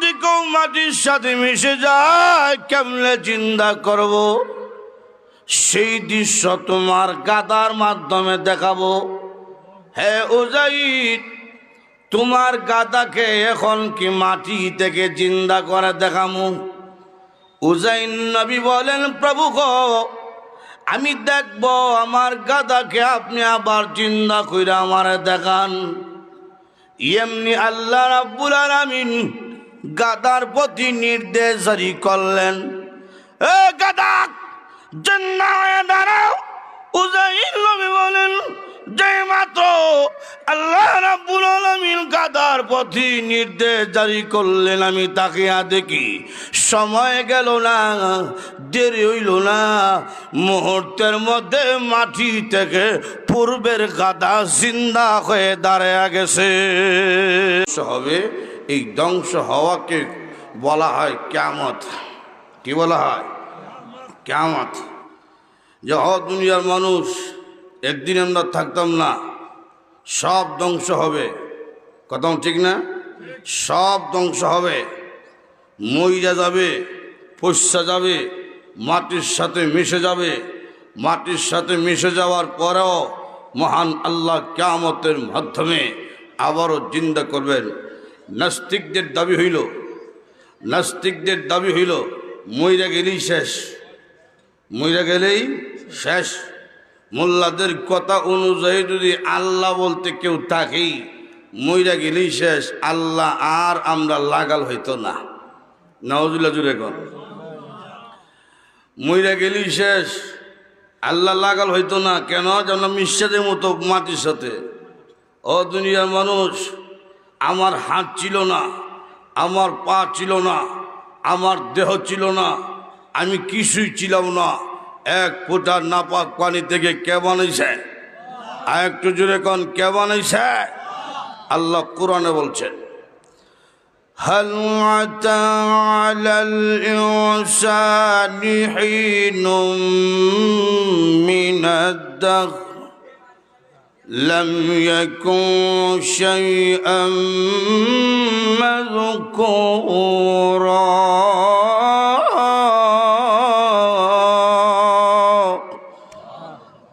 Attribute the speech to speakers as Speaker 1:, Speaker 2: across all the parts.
Speaker 1: যদি কেউ মাটির সাথে মিশে যায়, কেমনে চিন্তা করব? সেই দৃশ্য তোমার গাদার মাধ্যমে দেখাবো। হে উজাইদ, তোমার গাদাকে এখন কি মাটি থেকে জিন্দা করে দেখামু? উজাইন নবী বলেন, প্রভু গো, আমি দেখব আমার গাদাকে আপনি আবার চিন্তা কইরা আমার দেখান। এমনি আল্লাহ রাব্বুল আলামিন গাদার প্রতি নির্দেশ জারি করলেন। এ গাদা জিন্দা হয়ে দাঁড়াও। উজাইন নবী বলেন, যে মাত্র আল্লাহ রাব্বুল আলামিন গাদার প্রতি নির্দেশ জারি করলেন, আমি তাকিয়া দেখি সময় গেল না, দেরি হইল না। মুহূর্তের মধ্যে মাটি থেকে পূর্বের গাদা জিন্দা হয়ে দাঁড়ায় গেছে। হবে এই ধ্বংস হওয়াকে বলা হয় ক্যামত। কি বলা হয়? ক্যামত। যে হ দুনিয়ার মানুষ একদিন আমরা থাকতাম না, সব ধ্বংস হবে। কথা ঠিক না? সব ধ্বংস হবে। মইরা যাবে পয়সা যাবে, মাটির সাথে মিশে যাবে। মাটির সাথে মিশে যাওয়ার পরেও মহান আল্লাহ ক্যামতের মাধ্যমে আবারও জিন্দা করবেন। নাস্তিকদের দাবি হইল। নাস্তিকদের দাবি হইল, মইরা গেলেই শেষ। মইরা গেলেই শেষ। মোল্লাদের কথা অনুযায়ী যদি আল্লাহ বলতে কেউ থাকেই মইরা গেলেই শেষ। আল্লাহ আর আমরা লাগাল হইতো না। নওয়াজুল্লাহ জুড়ে কন। মইরা গেলেই শেষ। আল্লাহ লাগাল হইতো না। কেন? যেন মিশ্রাদের মতো মাটির সাথে। ও দুনিয়ার মানুষ আমার হাত ছিল না আমার পা ছিল না আমার দেহ ছিল না আমি কিছুই ছিলাম না এক ফোঁটা নাপাক পানি থেকে কে বানাইছে আর একটু জোরে কন কে বানাইছে আল্লাহ কোরআনে বলছেন هل أتى على الإنسان حين من الدهر لم يكن شيئا مذكورا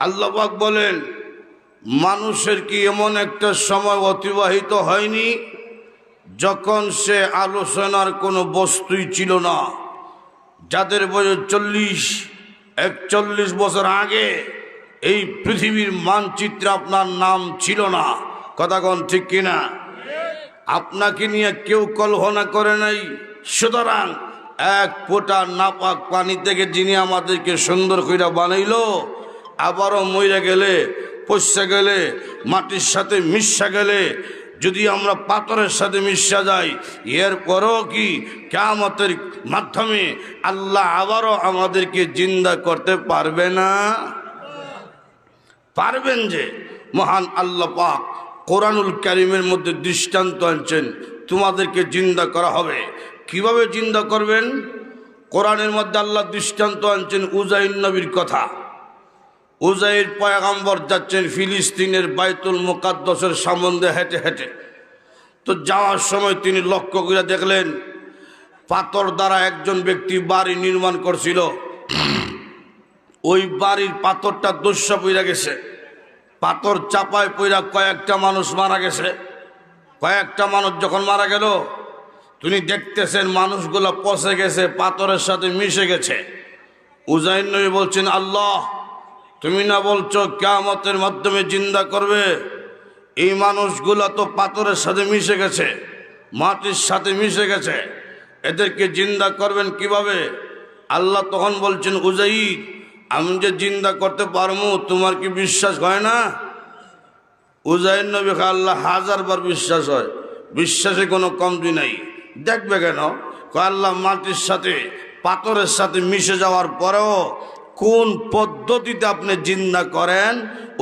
Speaker 1: আল্লাহবাক বলেন মানুষের কি এমন একটা সময় অতিবাহিত হয়নি যখন সে আলোচনার কোনো বস্তুই ছিল না যাদের বয়স চল্লিশ একচল্লিশ বছর আগে এই পৃথিবীর মানচিত্রে আপনার নাম ছিল না। কথা কথাগণ ঠিক কিনা? আপনাকে নিয়ে কেউ কল্পনা করে নাই। সুতরাং এক ফোঁটা নাপাক পানি থেকে যিনি আমাদেরকে সুন্দর কইরা বানাইল, আবারও মইরা গেলে, পচা গেলে, মাটির সাথে মিশা গেলে, যদি আমরা পাথরের সাথে মিশা যাই এরপরও কি কেমতের মাধ্যমে আল্লাহ আবারও আমাদেরকে জিন্দা করতে পারবে না? পারবেন যে মহান আল্লাহ পাক কোরআনুল কারিমের মধ্যে দৃষ্টান্ত আনছেন, তোমাদেরকে জিন্দা করা হবে। কীভাবে জিন্দা করবেন? কোরআনের মধ্যে আল্লাহ দৃষ্টান্ত আনছেন উজাইন নবীর কথা। উজাইর পয়গাম্বর যাচ্ছেন ফিলিস্তিনের বাইতুল মোকাদ্দসের সম্বন্ধে হেঁটে হেঁটে। তো যাওয়ার সময় তিনি লক্ষ্য করে দেখলেন, পাথর দ্বারা একজন ব্যক্তি বাড়ি নির্মাণ করছিল। ওই বাড়ির পাথরটা দস্যা পইরা গেছে। পাথর চাপায় পইরা কয়েকটা মানুষ মারা গেছে। কয়েকটা মানুষ যখন মারা গেল, তিনি দেখতেছেন মানুষগুলো পচে গেছে, পাথরের সাথে মিশে গেছে। উজাইন বলছেন, আল্লাহ, তুমি না বলছো কেয়ামতের মাধ্যমে জিন্দা করবে? এই মানুষগুলো তো পাথরের সাথে মিশে গেছে, মাটির সাথে মিশে গেছে। এদেরকে জিন্দা করবেন কীভাবে? আল্লাহ তখন বলছেন উজাইদ আমি যে জিন্দা করতে পারব, তোমার কি বিশ্বাস হয় না? উজাইন নবী আল্লাহ হাজারবার বিশ্বাস হয়, বিশ্বাসে কোনো কমতি নাই। দেখবে কেন? আল্লাহ মাটির সাথে, পাথরের সাথে মিশে যাওয়ার পরেও কোন পদ্ধতিতে আপনি জিন্দা করেন,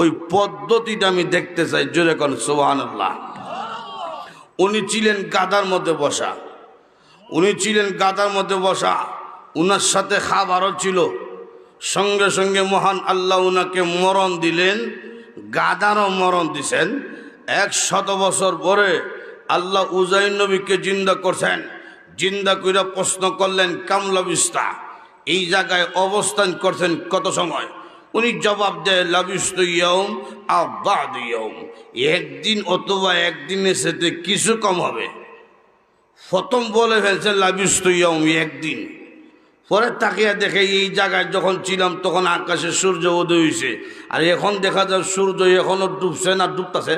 Speaker 1: ওই পদ্ধতিটা আমি দেখতে চাই। জোরে কোন সোহান আল্লাহ উনি ছিলেন গাদার মধ্যে বসা। উনি ছিলেন গাদার মধ্যে বসা। উনার সাথে খাবারও ছিল। সঙ্গে সঙ্গে মহান আল্লাহ উনাকে মরণ দিলেন, গাদারও মরণ দিছেন। এক শত বছর পরে আল্লাহ উজাইন নবীকে জিন্দা করছেন। জিন্দা কইরা প্রশ্ন করলেন, কামলাবিস্তা, এই জায়গায় অবস্থান করছেন কত সময়? উনি জবাব দেয়, লাবিস্ত ইয়ম আবাদ একদিন অথবা একদিনের সাথে কিছু কম হবে। প্রথম বলে ফেলছে, লাবিস্ত ইয়ম একদিন। পরে তাকিয়া দেখে এই জায়গায় যখন ছিলাম, তখন আকাশে সূর্য উদয় হয়েছে আর এখন দেখা যায় সূর্য এখনও ডুবছে না ডুবতাছে।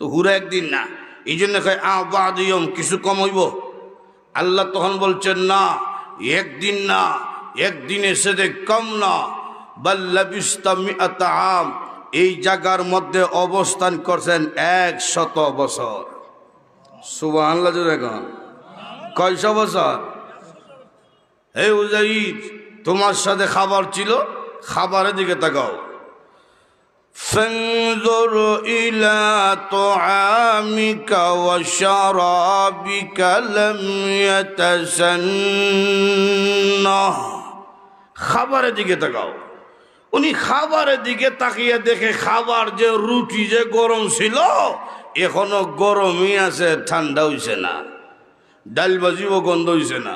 Speaker 1: তো হুরা একদিন না, এই জন্য কয় আবাদ ইয়ম, কিছু কম হইব? আল্লাহ তখন বলছেন, না, একদিন না একদিনের সাথে কম না। বাল্লাবিস্তাম এই জায়গার মধ্যে অবস্থান করছেন এক শত বছর। সুবাহ আল্লাহ কয়শ বছর? হে উজাইদ তোমার সাথে খাবার ছিল খাবারের দিকে তাকাও فانظر إلى طعامك وشرابك لم يتسنه খাবারের দিকে তাকাও উনি খাবারের দিকে তাকিয়ে দেখে খাবার যে রুটি যে গরম ছিল এখনো গরমই আছে ঠান্ডা হইছে না ডাল বাজিও গন্ধ হইছে না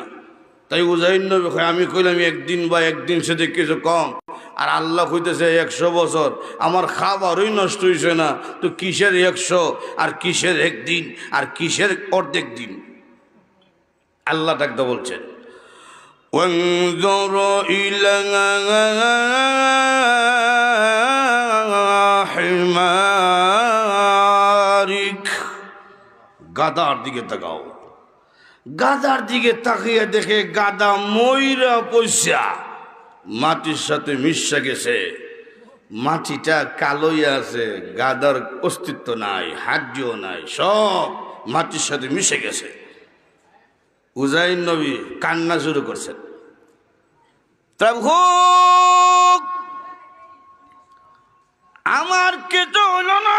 Speaker 1: তাই উজাইন নবী কয়, আমি কইলাম একদিন বা একদিন সেটা কিছু কম আর আল্লাহ কইতেছে একশো বছর আমার খাবারই নষ্ট হইছে না তো কিসের একশো আর কিসের একদিন আর কিসের অর্ধেক দিন আল্লাহ ডাকতে বলছেন وانظر إلى حمارك গাদার দিকে তাকাও গাদার দিকে তাকিয়ে দেখে গাদা ময়রা পয়সা মাটির সাথে মিশে গেছে। মাটিটা কালোই আছে, গাদার অস্তিত্ব নাই হাড্ডিও নাই, সব মাটির সাথে মিশে গেছে। উজাইন নবী কান্না শুরু করছেন। প্রভু আমার কিছু হইল না,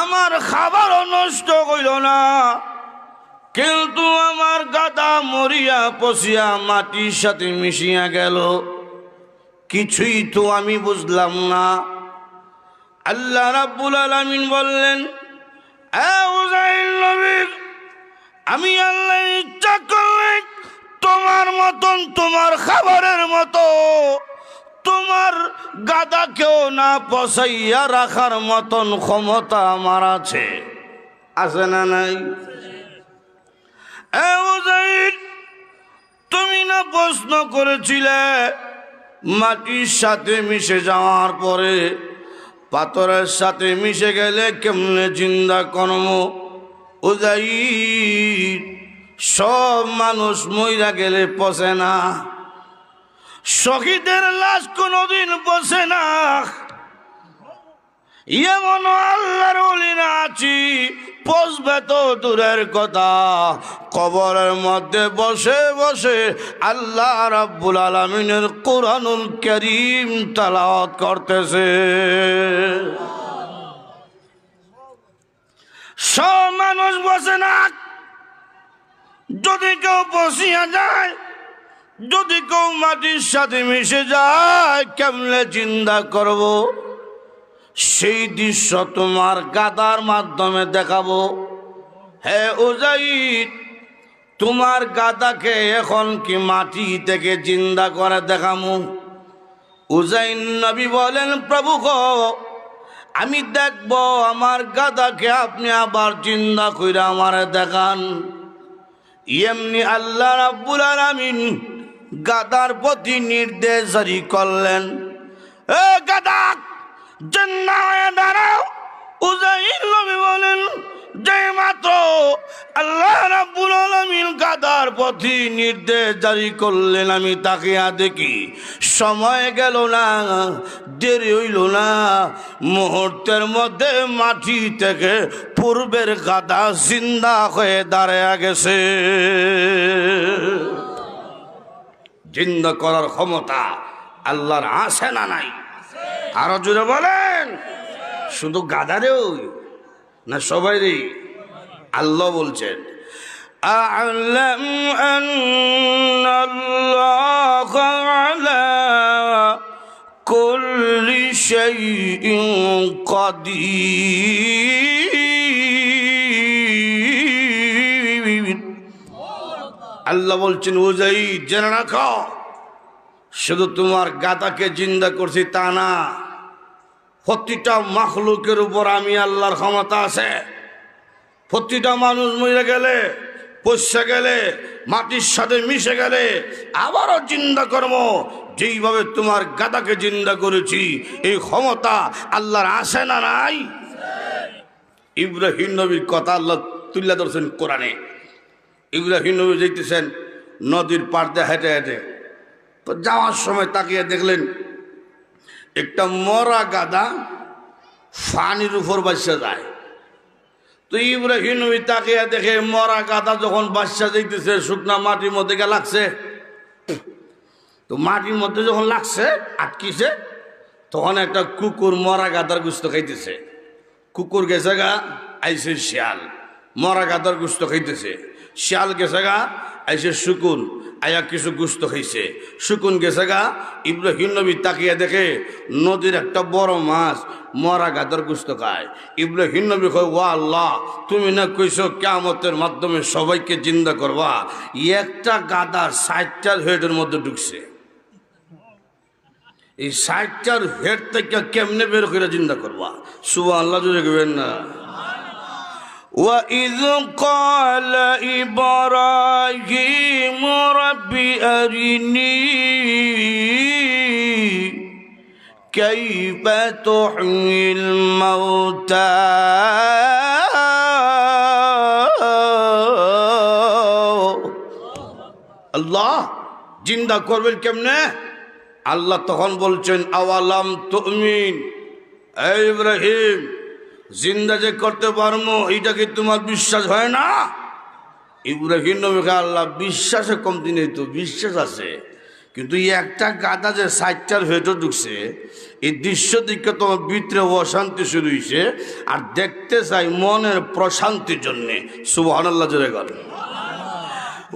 Speaker 1: আমার খাবারও নষ্ট হইল না। কিন্তু আমার গাদা মরিয়া পচিয়া মাটির সাথে মিশিয়া গেল। কিছুই তো আমি বুঝলাম না। আল্লাহ রাব্বুল আলামিন বললেন আমি আল্লাহ ইচ্ছা করলে তোমার মতন তোমার খাবারের মতো তোমার গাদাকেও না পচাইয়া রাখার মতন ক্ষমতা আমার আছে। আছে না নাই? তুমি না প্রশ্ন করেছিলে মাটির সাথে মিশে যাওয়ার পরে পাথরের সাথে মিশে গেলে কেমনে জিন্দা কর্ম উজাইর সব মানুষ মইরা গেলে পচে না। শহীদের লাশ কোনোদিন বসে না। এমন আল্লাহর আছি পচবে তো দূরের কথা। কবরের মধ্যে বসে বসে আল্লাহ রাব্বুল আলমিনের কোরআনুল করিম তালাওয়াত করতেছে। সব মানুষ বসে না। যদি কেউ বসিয়া যায়, যদি কেউ মাটির সাথে মিশে যায়, কেমনে চিন্তা করব? সেই দৃশ্য তোমার গাদার মাধ্যমে দেখাবো। হে উজাইদ, তোমার গাদাকে এখন কি মাটি থেকে চিন্তা করে দেখামু? উজাইন নবী বলেন, প্রভু গো, আমি দেখব আমার গাদাকে আপনি আবার চিন্তা কইরা আমারে দেখান। এমনি আল্লাহ রাব্বুল আলামিন গাদার প্রতি নির্দেশ জারি করলেন। এ গাদা জন্না হয়ে দাঁড়াও। উজাইল নবী বলেন, যে মাত্র আল্লাহ রাব্বুল আলামিন প্রতি নির্দেশ জারি করলেন, আমি তাকে দেখি সময় গেল না, দেরি হইল না। মুহূর্তের মধ্যে মাটি থেকে পূর্বের গাদা জিন্দা হয়ে দাঁড়ায় গেছে। জিন্দা করার ক্ষমতা আল্লাহর আছে না নাই? আরো জুড়ে বলেন শুধু গাদারেও না সবাই রে আল্লাহ বলছেন أعلم أن الله على كل شيء قدير আল্লাহ বলছেন উজাই জেনে রাখো শুধু তোমার গাদাকে জিন্দা করছি তা না প্রতিটা মাখলুকের উপর আমি আল্লাহর ক্ষমতা আছে। প্রতিটা মানুষ মরে গেলে, পচে গেলে, মাটির সাথে মিশে গেলে আবারও চিন্তা করব। যেইভাবে তোমার গাদাকে জিন্দা করেছি, এই ক্ষমতা আল্লাহর আসে না নাই? ইব্রাহিম নবীর কথা আল্লাহ তুল্লা ধরছেন কোরআনে। ইব্রাহিম নবী যেতেছেন, নদীর দিয়ে হেঁটে হেঁটে। তো যাওয়ার সময় তাকিয়ে দেখলেন একটা মরা গাদা ফানির উপর বাচ্চা যায়। তো ইব্রাহিম তাকিয়ে দেখে মরা গাদা যখন বাচ্চা যাইতেছে, শুকনা মাটির মধ্যে গিয়ে লাগছে। তো মাটির মধ্যে যখন লাগছে, আটকিছে, তখন একটা কুকুর মরা গাদার গুস্ত খাইতেছে। কুকুর গেছে গা আইসে শিয়াল। মরা গাদার গুস্ত খাইতেছে। শিয়াল গেছে গা আইসে শুকুন, আয়া কিছু গুস্ত খাইছে। শুকুন গেছে গা, ইব্রাহিম নবী তাকিয়ে দেখে, নদীর একটা বড় মাছ মরা গাদার গুস্ত খায়। ইব্রাহিম নবী কয়, ওয়া আল্লাহ, তুমি না কইছো কেমতের মাধ্যমে সবাইকে জিন্দা করবা? একটা গাদার ষাটটার হেডের মধ্যে ঢুকছে। এই ষাটটার হেড থেকে কেমনে বের করে চিন্তা করবা? সুবা আল্লাহ গেবেন না। وإذ قال إبراهيم رب أرني كيف تحيي الموتى আল্লাহ জিন্দা করবেন কেমনে আল্লাহ তখন বলছেন আওয়ালাম তুমিন এই ইব্রাহিম জিন্দা যে করতে পারবো এইটা কি তোমার বিশ্বাস হয় না ইব্রাহিম নবীকে আল্লাহ বিশ্বাসে কমতি নেই তো বিশ্বাস আছে কিন্তু এই একটা গাদা যে সাইটটার ভেতর ঢুকছে এই দৃশ্য দিকে তোমার ভিতরে অশান্তি শুরু হয়েছে আর দেখতে চাই মনের প্রশান্তির জন্যে সুবাহ আল্লাহ জোরে গেল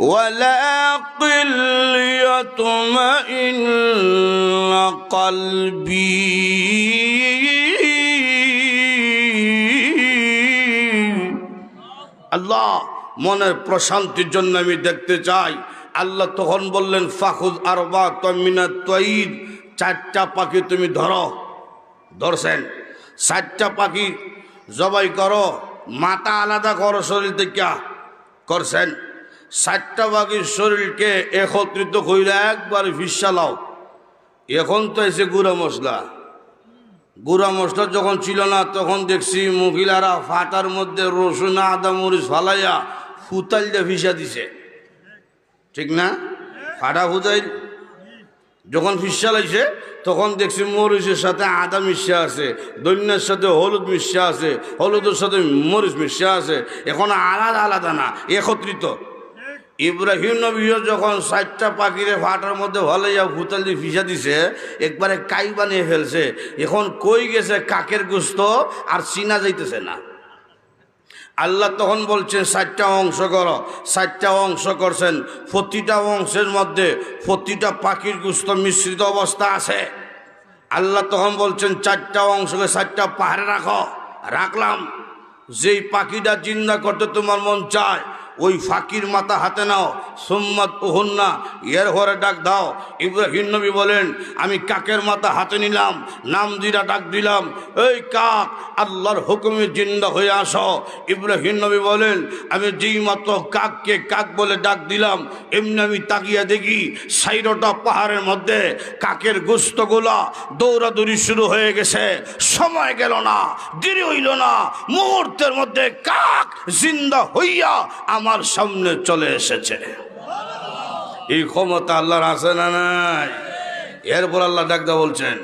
Speaker 1: ولا قل يطمئن قلبي আল্লাহ, মনের প্রশান্তির জন্য আমি দেখতে চাই। আল্লাহ তখন বললেন, ফাখুদ আরবা তমিনা তঈদ চারটা পাখি তুমি ধরো। ধরছেন। চারটা পাখি জবাই করো, মাথা আলাদা করো শরীর থেকে। করছেন। চারটা পাখির শরীরকে একত্রিত কইলে একবার ফিসালাও এখন তো এসে গুঁড়া মশলা। গুঁড়া মশলা যখন ছিল না, তখন দেখছি মহিলারা ফাটার মধ্যে রসুন, আদা, মরিচ ফালাইয়া ফুতাল দিয়ে ভিসা দিছে। ঠিক না? ফাটা ফুতাই যখন ফিসা লাগছে, তখন দেখছি মরিচের সাথে আদা মিশা আছে দৈন্যের সাথে হলুদ মিশা আছে, হলুদের সাথে মরিচ মিশা আছে, এখন আলাদা আলাদা না, একত্রিত। ইব্রাহিম নবীও যখন ষাটটা পাখিরে ফাটার মধ্যে ভালাইয়া ভুতাল দিয়ে ফিসা দিছে, একবারে কাই বানিয়ে ফেলছে। এখন কই গেছে কাকের গুস্ত আর চিনা যাইতেছে না। আল্লাহ তখন বলছেন ষাটটা অংশ করো ষাটটা অংশ করছেন। প্রতিটা অংশের মধ্যে প্রতিটা পাখির গুস্ত মিশ্রিত অবস্থা আছে। আল্লাহ তখন বলছেন, চারটা অংশকে চারটা পাহাড়ে রাখো, রাখলাম। যেই পাখিটা চিন্তা করতে তোমার মন চায় ওই ফাঁকির মাথা হাতে নাও, সোম্মত ওহন্না এর ঘরে ডাক দাও। ইব্রাহিম নবী বলেন, আমি কাকের মাথা হাতে নিলাম, নাম দিরা ডাক দিলাম। এই কাক, আল্লাহর হুকুমে জিন্দা হয়ে আসো। ইব্রাহিম নবী বলেন, আমি যেই মাত্র কাককে কাক বলে ডাক দিলাম, এমনি আমি তাকিয়ে দেখি সাইরোটা পাহাড়ের মধ্যে কাকের গোস্তগুলা দৌড়াদৌড়ি শুরু হয়ে গেছে। সময় গেল না, দেরি হইল না, মুহূর্তের মধ্যে কাক জিন্দা হইয়া আমার সামনে চলে এসেছে এই ক্ষমতা আল্লাহর আছে না নাই এরপর আল্লাহ ডাকদা বলছেন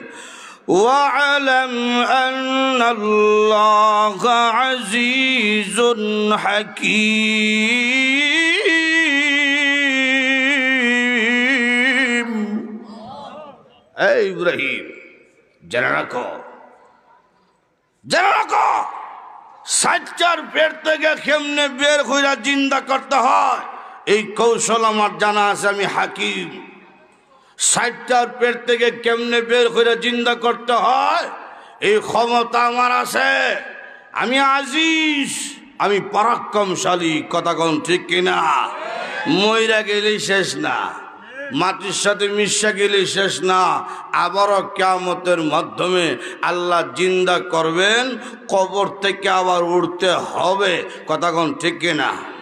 Speaker 1: واعلم أن الله عزيز حكيم এই ইব্রাহিম জেনে রাখো জেনে রাখো সাচ্চার পেট থেকে কেমনে বের কইরা জিন্দা করতে হয়? এই কৌশল আমার জানা আছে, আমি হাকিম। ষাটটার পেট থেকে কেমনে বের করে জিন্দা করতে হয়? এই ক্ষমতা আমার আছে। আমি আজিজ, আমি পরাক্রমশালী কথা কোন ঠিক কিনা? ময়রা গেলেই শেষ না। মাটির সাথে মিশা গেলে শেষ না। আবারও কেয়ামতের মাধ্যমে আল্লাহ জিন্দা করবেন, কবর থেকে আবার উঠতে হবে। কথা কোন ঠিক কিনা?